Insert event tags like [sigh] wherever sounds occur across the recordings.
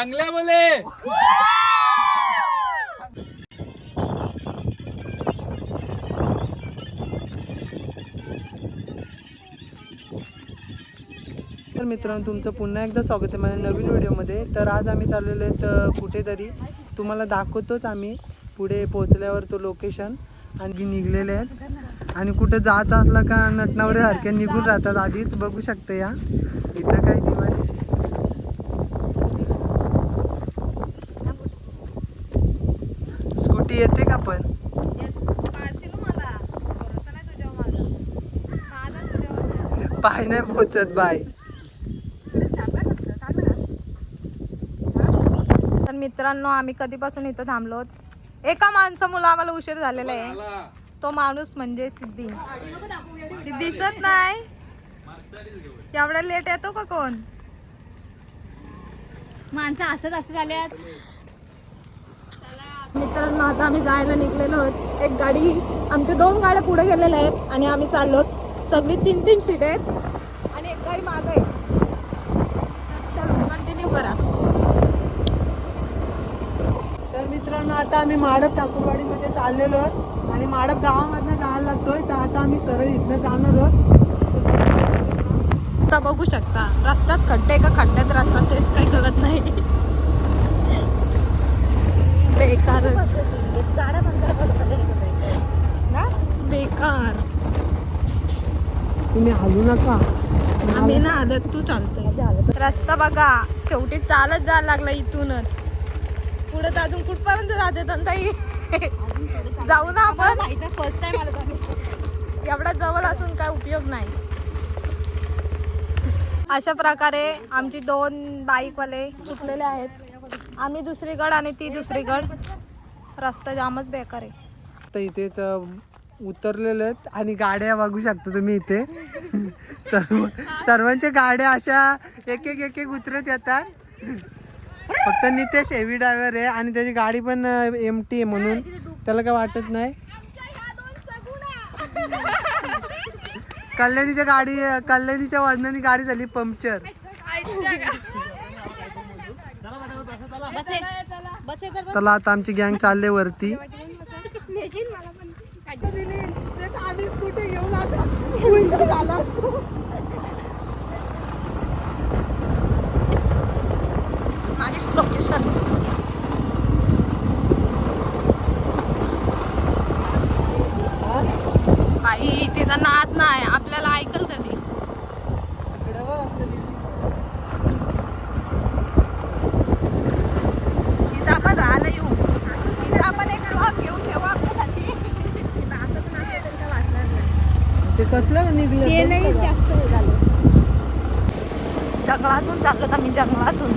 चांगल्या बोले. तर मित्रांनो तुमचं पुन्हा एकदा स्वागत आहे माझ्या नवीन व्हिडिओमध्ये. तर आज आम्ही चाललेलो आहेत तर कुठेतरी. तुम्हाला दाखवतोच आम्ही. पुढे पोहोचल्यावर तो लोकेशन आणखी निघलेले आहेत. आणि कुठे जायचं असला का नटनावरे सारखे निघून राहतात. आधीच बघू शकते या. इथं काही दिवाळीची येते का पण? पाय नाही पोचत बाय. तर मित्रांनो आम्ही कधीपासून इथं थांबलो एका माणसामुळे आम्हाला उशीर झालेला आहे. तो माणूस म्हणजे सिद्धी. ती दिसत नाही. एवढा लेट येतो का कोण? माणसं असत असं झाल्यात. मित्रांनो आता आम्ही जायला निघलेलो आहोत. एक गाडी आमच्या दोन गाड्या पुढे गेलेल्या आहेत आणि आम्ही चाललो सगळी तीन तीन शीट आहेत आणि एक गाडी माग आहे. कंटिन्यू करा. तर मित्रांनो आता आम्ही माडप ठाकूरवाडीमध्ये चाललेलो आहोत आणि माडप गावामधनं जायला लागतोय. तर आता आम्ही सरळ इथनं जाणार आहोत. बघू शकता रस्त्यात खड्डे का खड्ड्यात रस्ता तेच काही कळत नाही. बेकारच ना? बेकार. तुम्ही हलू नका. आम्ही ना आदत तू चालतोय. रस्ता बघा. शेवटी चालत जायला लागला इथूनच. पुढे तर अजून कुठपर्यंत जाते ताई जाऊ ना आपण. फर्स्ट टाइम आलो एवढा जवळ असून काय उपयोग नाही. अशा प्रकारे आमची दोन बाईकवाले चुकलेले आहेत. आम्ही दुसरीकडं आणि ती दुसरीकड रस्ता जामच बेकार आहे. तर इथेच उतरलेलो आहेत आणि गाड्या बघू शकता तुम्ही इथे. सर्व सर्वांच्या गाड्या अशा एक एक एक एक उतरत येतात. फक्त नितेश हेवी ड्रायव्हर आहे आणि त्याची गाडी पण एम टी आहे म्हणून. त्याला काय वाटत नाही. कल्याणीच्या गाडी कल्याणीच्या वजनाने गाडी झाली पंक्चर चला. आता आमची गँग चालले वरती. लोकेशन बाई तिचा नाद नाही. आपल्याला ऐकल कधी तिथं आपण राहायला येऊ तिथं आपण एक ब्लॉग घेऊन ठेवू आपल्यासाठी तिथं असं पण आपल्याला काय वाटणार नाही. ते कसलं निघलं ते नाही जास्त हे झालं. जंगलातून चाललो आम्ही जंगलातून.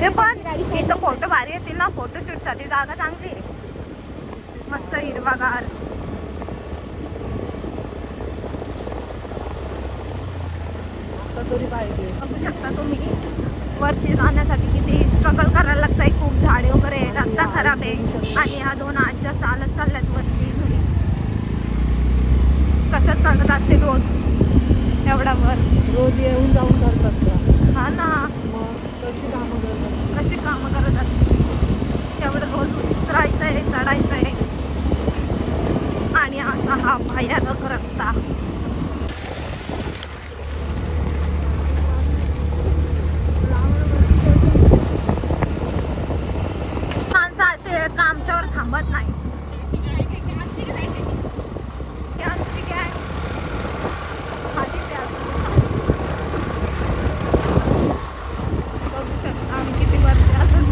ते पण इथं फोटो भारी येतील ना फोटोशूटसाठी जागा चांगली आहे. मस्त हिरवागार. बघू शकता तुम्ही वरती जाण्यासाठी किती स्ट्रगल करायला लागतंय. खूप झाडे वगैरे आहे, रस्ता खराब आहे. आणि ह्या दोन आज्या चालत चालल्यात वरती. कशात चालत असतील रोज. एवढा वर. रोज येऊन जाऊन करतात का? हा ना. मग कशी कामं करतात? कशी कामं करत असतील तेवढं रोज उतरायचं आहे चढायचं आहे आणि असा हा भयानक रस्ता. माणसं असे आमच्यावर थांबत नाही हे आमची gang. खाली त्या. बघू शकता आम्ही किती वरती असून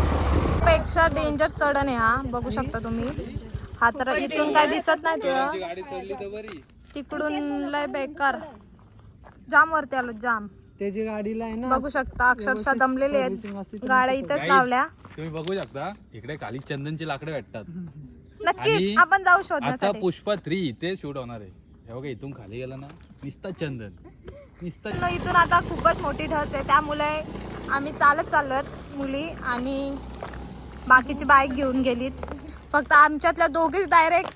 हाऊसफुलपेक्षा डेंजर चढण आहे हा. बघू शकता तुम्ही. हा तर इथून काय दिसत नाही तुला? ती गाडी चढली तर बरी तिकडून लय बेकार. जाम वरती आलो जाम. त्याची गाडीला आहे ना बघू शकता अक्षरशः दमलेले आहेत. गाड्या इथेच लावल्या. तुम्ही बघू शकता इकडे खाली चंदनची लाकडे भेटतात. नक्कीच आणि आपण जाऊ आता शोधण्यासाठी पुष्पा थ्री इथे शूट होणार आहे. हे बघा इथून खाली गेला ना निस्ता चंदन. निस्ता न इथून आता खूपच मोठी ढस आहे. त्यामुळे आम्ही चालत चाललोत मुली आणि बाकीची बाईक घेऊन गेलीत. फक्त आमच्यातल्या दोघीच डायरेक्ट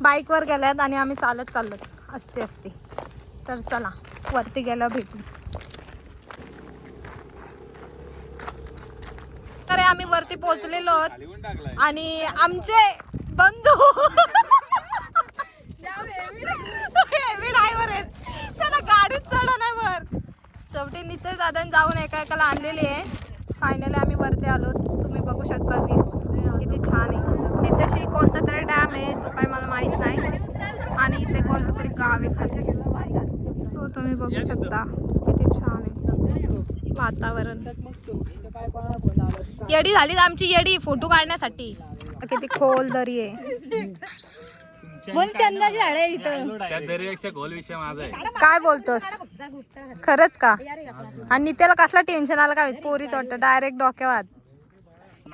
बाईकवर गेल्यात आणि आम्ही चालत चाललो असते असते. तर चला वरती गेल्यावर भेटू. तर आम्ही वरती पोहोचलेलो आहोत. आणि आमचे बंधू. [laughs] हेवी ड्रायव्हर [laughs] आहेत. वर. शेवटी नितेश दादाने जाऊन एका एकाला आणलेली आहे. फायनली आम्ही वरती आलो बघू शकता मी किती छान आहे. तिथेशी कोणता तरी डॅम आहे तो काय मला माहीत नाही. आणि इथे कोणतं तरी गाव आहे खाली. सो तुम्ही बघू शकता. किती छान आहे. वातावरण. येडी झाली आमची येडी फोटो काढण्यासाठी. किती खोल दरी आहे. बोल चंदाची झाड आहे इथं. त्या दरीपेक्षा गोल विषय माझा आहे. काय बोलतोस? खरंच का? आणि नित्याला कसला टेन्शन आलं का? पोरीच वाटतं डायरेक्ट डोक्यावर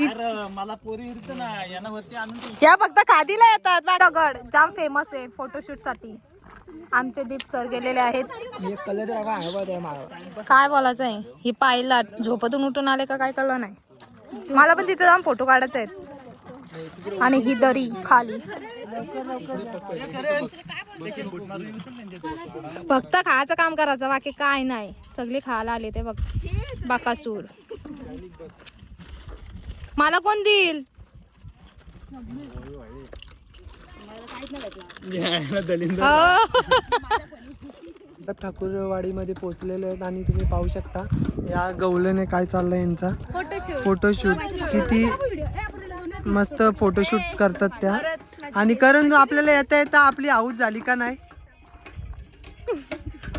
मला पोरी इरत ना यांना वरती आणून या फक्त खादीला येतात बारागड जाम फेमस आहे फोटोशूटसाठी आमचे दीप सर गेलेले आहेत. काय बोलायचं आहे? ही पाहिला झोपतून उठून आले का काय कळलं नाही. मला पण तिथे जाऊन फोटो काढायचे आहेत. आणि ही दरी खाली. फक्त खायचं काम करायचं बाकी काय नाही. सगळे खायला आले ते बघ. बाकासूर. मला कोण देईल? हो. आता ठाकूरवाडीमध्ये पोहोचलेले आहेत आणि तुम्ही पाहू शकता या गवलेने काय चाललंय यांचा. फोटोशूट किती मस्त फोटोशूट करतात त्या. आणि करण आपल्याला येता येता आपली आऊत झाली का नाही?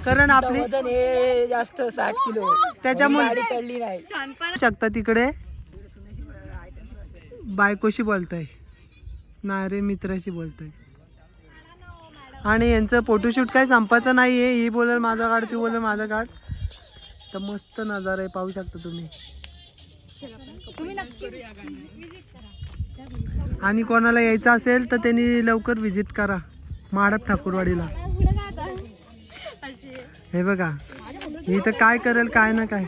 कारण आपली जास्त साठ किलो. त्याच्यामुळे चढली नाही. शकता तिकडे? बायकोशी बोलताय. नाही रे मित्राशी बोलताय. आणि यांचं फोटोशूट काय संपायचं नाहीये. ही बोलेल माझा काढ ती बोलेल माझा काढ तर मस्त नजारा आहे पाहू शकता तुम्ही. आणि कोणाला यायचं असेल तर त्यांनी लवकर व्हिजिट करा. माडप ठाकूरवाडीला. हे बघा. इथं काय करेल काय ना काय.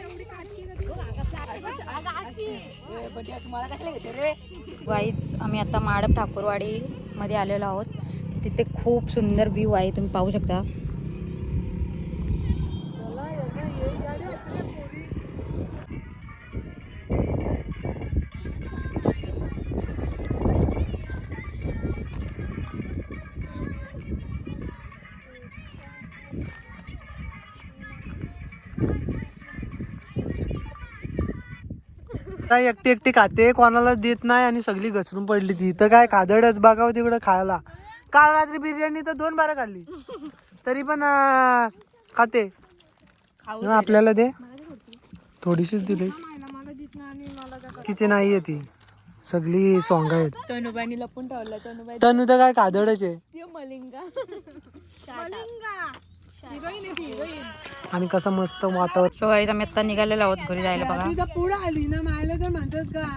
वाईच आम्ही आता माडप ठाकूरवाडी मध्ये आलेलो आहोत. तिथे खूप सुंदर व्ह्यू आहे तुम्ही पाहू शकता. काय एकटी एकटी खाते कोणाला देत नाही आणि सगळी घसरून पडली ती. तर काय खादडच बघावं तिकडं खायला. काल रात्री बिर्याणी तर दोन बारा खाल्ली. [laughs] तरी पण अं, खाते. मग आपल्याला दे. थोडीशीच दिली. किती नाहीये ती. सगळी सॉंग आहेत. तनुबाईनी लपून ठेवलं तनुबाई तनु तर काय कादडच आहे. आणि कसं मस्त वातावरण. आम्ही आता निघालेलो आहोत घरी जायला बघा. पुढे आली ना मायला तर म्हणतात का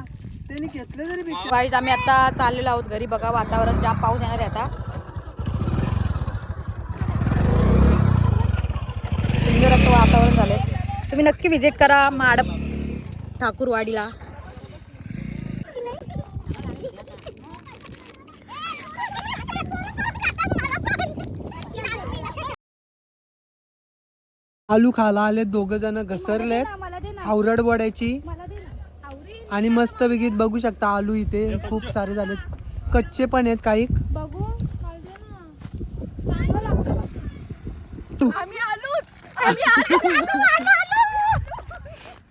त्यांनी घेतलं तरी वाईज आम्ही आता चाललेलो आहोत घरी बघा वातावरण जाम पाऊस येणार आहे आता. सुंदर असं वातावरण झालंय. तुम्ही नक्की व्हिजिट करा माडप ठाकूरवाडीला. आलू खायला आले दोघ जण घसरलेत. आवरड वड्याची. आणि मस्त वेगळीत बघू शकता आलू इथे. खूप सारे झालेत. कच्चे पण आहेत काही.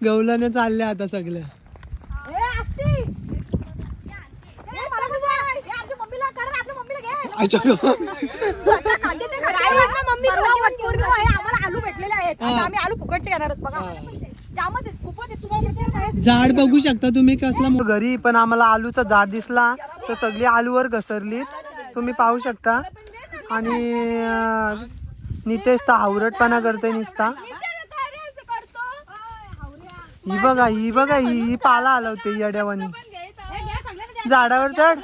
गवल्याने चालले आता सगळ्या अच्छा आहेत. आता आम्ही आलू फुकटचे घेणार आहोत. बघा. जामच आहेत, खूपच आहेत. तुम्हाला प्रत्येक वेळेस झाड बघू शकता तुम्ही कसला मो- घरी पण आम्हाला आलूचा झाड दिसला तर सगळी आलूवर घसरलीत. तुम्ही पाहू शकता. आणि अं, नितेश तर हावरटपणा करते निसता. ही बघा ही बघा ही ही पाला हलवते येड्यावानी. झाडावर चढ.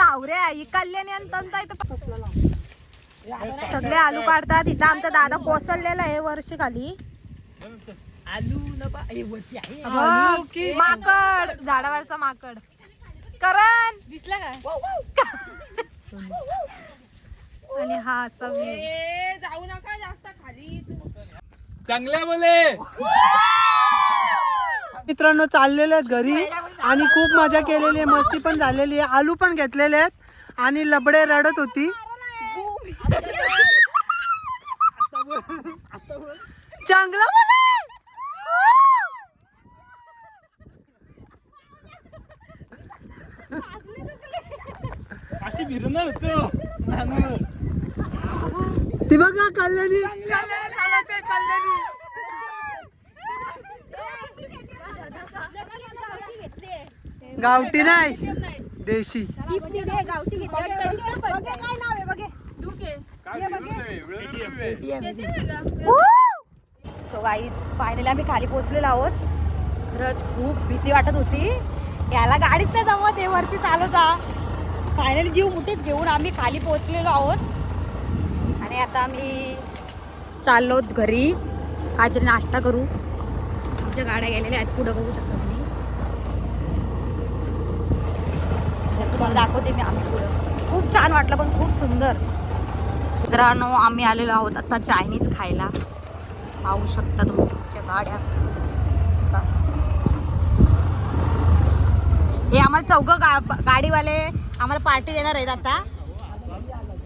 आवऱ्या आणि तंता इथं फसलेला. सगळे आलू काढतात. इथं आमचा दादा कोसळलेला आहे वर्ष खाली आलू न बा वरती आहे. आलू की माकड. झाडावरचा माकड. करण! दिसला काय आणि हा असा. जाऊ नका जास्त खाली. चांगल्या बोले. मित्रांनो चाललेले आहेत घरी आणि खूप मजा केलेली आहे मस्ती पण झालेली आहे. आलू पण घेतलेले आहेत आणि लबडे रडत होती. चांगला नानू ती बघा कल्याणी. कल्याणी चालत आहे, कल्याणी गावठी नाही. देशी. सो गाईज फायनली आम्ही खाली पोहोचलेलो आहोत. खरंच खूप भीती वाटत होती. याला गाडीत नाही जमत आहे वरती चालवता फायनली जीव मुठीत घेऊन आम्ही खाली पोहोचलेलो आहोत. आणि आता आम्ही चाललो घरी. काहीतरी नाश्ता करू. आमच्या गाड्या गेलेल्या आहेत पुढं बघू शकता तुम्ही जसं तुम्हाला दाखवते मी आम्ही पुढं. खूप छान वाटलं पण खूप सुंदर. मित्रांनो आम्ही आलेलो आहोत आता चायनीज खायला. पाहू शकता तुमच्या गाड्या. हे आम्हाला चौघ गा गाडीवाले आम्हाला पार्टी देणार आहेत आता.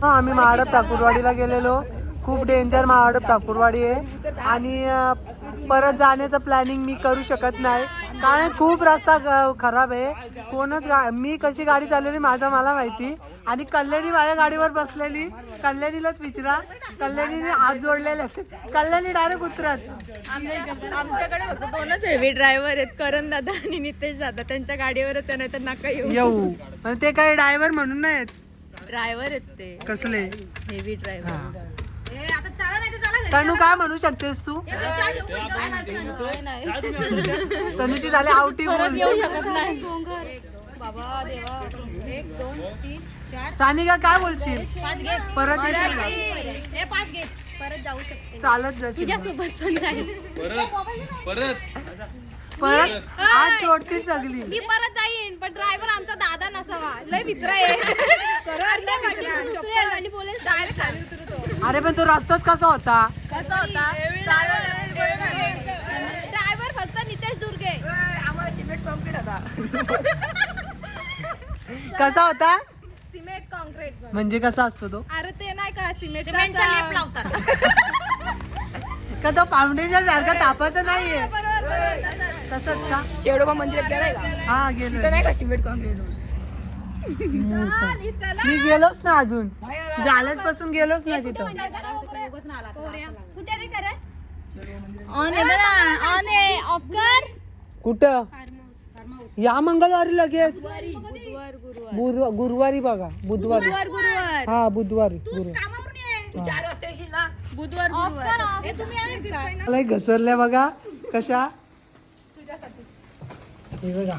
आम्ही महाडप ठाकूरवाडीला गेलेलो. खूप डेंजर महाडप ठाकूरवाडी आहे. आणि परत जाण्याचं प्लॅनिंग मी करू शकत नाही. कारण खूप रस्ता खराब आहे. कोणच गा- मी कशी गाडी चालवली माझं मला माहिती. आणि कल्याणी माझ्या गाडीवर बसलेली. कल्याणीलाच विचारा. कल्याणीने हात जोडलेले. कल्याणी डायरेक्ट उतरत. आमच्याकडे फक्त दोनच हेवी ड्रायव्हर आहेत. करण दादा आणि नितेश दादा. त्यांच्या गाडीवरच आहे नाही तर नका येऊ. येऊ. आणि ते काही ड्रायव्हर म्हणून नाहीत. ड्रायव्हर आहेत ते. कसले? हेवी ड्रायव्हर हा. तनू काय म्हणू शकतेस तू? [laughs] तनुची झाले आवटी सानिका काय बोलशील? परत येशील का? हे पाच घे. परत जाऊ शकते. चालत जाशील परत परत. आज जोडतीच जगली मी परत जाईन पण ड्रायव्हर आमचा दादा नसावा. लय मित्र आहे. [laughs] डायरेक्ट खाली उतरतो अरे पण तो रस्ताच कसा होता? कसा होता? ड्रायव्हर फक्त नितेश दुर्गे. आम्हाला सिमेंट कॉन्क्रीट होता. [laughs] कसा होता? सिमेंट कॉन्क्रीट म्हणजे कसा असतो तो? अरे ते नाही का सिमेंट सिमेंटचा लेप लावतात. का तो फाउंडेशन सारखा तापाचा नाहीये? तसंच. का? चेडोबा मंदिरात गेलाय का? हा गेलो नाही का सिमेंट कॉन्क्रीट मी गेलोच ना अजून. जालच पासून गेलोच ना तिथं. ऑन आहे बघा ऑन आहे. ऑफ कर. कुठं? या मंगळवारी लगेच. बुधवार. गुरुवार बघा. बुधवारी. गुरुवार. हा बुधवारी. गुरुवार. बुधवार गुरुवार. मला एक घसरल्या बघा. कशा? हे बघा.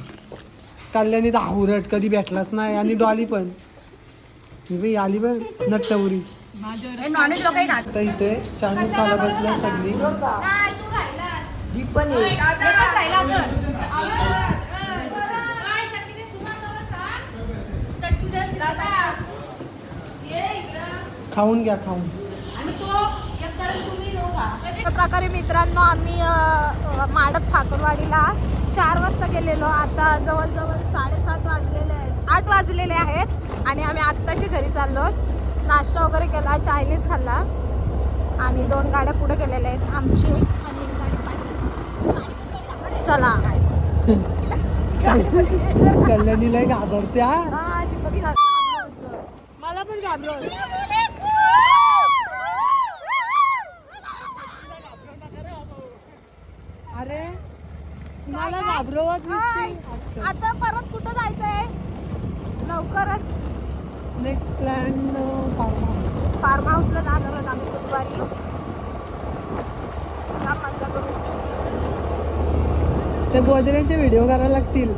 कल्याणी तर आवरट कधी भेटलाच नाही. आणि डॉली पण. ही बाई आली पण नॉनव्हेज खात आता इथे चायनीज खायला बसल्या सगळी. पण एकच राहिला. खाऊन घ्या खाऊन. अशा प्रकारे मित्रांनो आम्ही अ, अ, माडप ठाकरवाडीला चार वाजता गेलेलो. आता जवळजवळ आठ वाजलेले आहेत आणि आम्ही आत्ताशी घरी चाललो. नाश्ता वगैरे केला चायनीज खाल्ला. आणि दोन गाड्या पुढे गेलेल्या आहेत. आमची एक आणि एक गाडी पाठी चला. कल्याणीला घाबरत्या. मला पण घाबरत अरे मला घाबरवत आता परत कुठं जायचंय? लवकरच. नेक्स्ट प्लॅन फार्म हाऊसला जाणार आहोत आम्ही बुधवारी. ते गोदरेचे व्हिडिओ करायला लागतील.